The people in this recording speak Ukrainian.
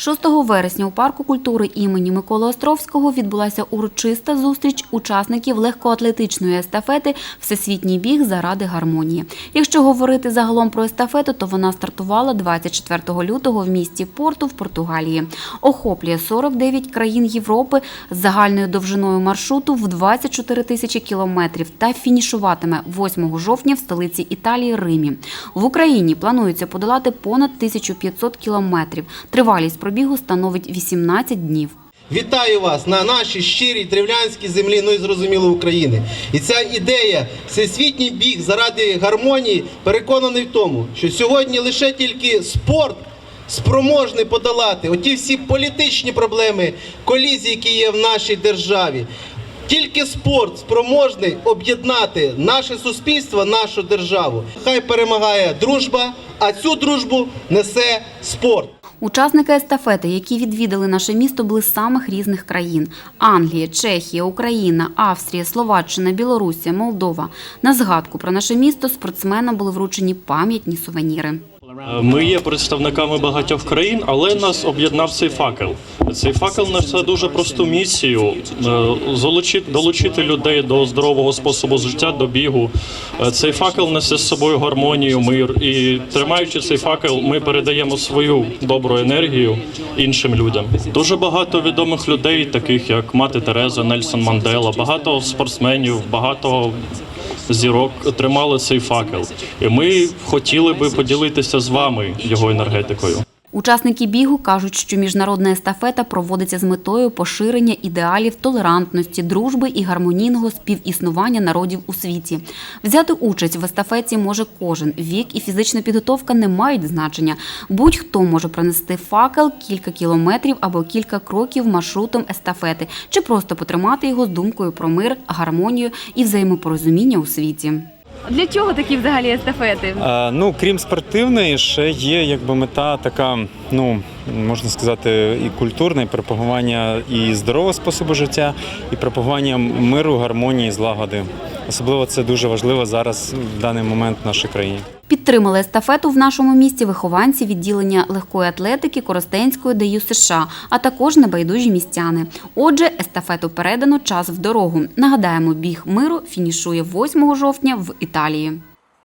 6 вересня у парку культури імені Миколи Островського відбулася урочиста зустріч учасників легкоатлетичної естафети Всесвітній біг заради гармонії. Якщо говорити загалом про естафету, то вона стартувала 24 лютого в місті Порту в Португалії. Охоплює 49 країн Європи з загальною довжиною маршруту в 24 тисячі кілометрів та фінішуватиме 8 жовтня в столиці Італії Римі. В Україні планується подолати понад 1500 кілометрів. Тривалість пробігу становить 18 днів. Вітаю вас на нашій щирій древлянській землі, ну і зрозуміло України. І ця ідея, всесвітній біг заради гармонії, переконаний в тому, що сьогодні лише тільки спорт спроможний подолати оті всі політичні проблеми, колізії, які є в нашій державі. Тільки спорт спроможний об'єднати наше суспільство, нашу державу. Хай перемагає дружба, а цю дружбу несе спорт. Учасники естафети, які відвідали наше місто, були з самих різних країн: Англія, Чехія, Україна, Австрія, Словаччина, Білорусія, Молдова. На згадку про наше місто спортсменам були вручені пам'ятні сувеніри. Ми є представниками багатьох країн, але нас об'єднав цей факел. Цей факел несе дуже просту місію е, залучити, долучити людей до здорового способу життя, до бігу. Е, Цей факел несе з собою гармонію, мир. І тримаючи цей факел, ми передаємо свою добру енергію іншим людям. Дуже багато відомих людей, таких як мати Тереза, Нельсон Мандела, багато спортсменів, багато зірок тримали цей факел. І ми хотіли би поділитися з вами його енергетикою. Учасники бігу кажуть, що міжнародна естафета проводиться з метою поширення ідеалів толерантності, дружби і гармонійного співіснування народів у світі. Взяти участь в естафеті може кожен. Вік і фізична підготовка не мають значення. Будь-хто може пронести факел кілька кілометрів або кілька кроків маршрутом естафети, чи просто потримати його з думкою про мир, гармонію і взаємопорозуміння у світі. Для чого такі взагалі естафети? Е, Ну, крім спортивної, ще є якби мета така, ну можна сказати, і культурна, і пропагування і здорового способу життя, і пропагування миру, гармонії, злагоди. Особливо це дуже важливо зараз в даний момент в нашій країні. Підтримали естафету в нашому місті вихованці відділення легкої атлетики Коростенської ДЮ США, а також небайдужі містяни. Отже, естафету передано час в дорогу. Нагадаємо, біг миру фінішує 8 жовтня в Італії.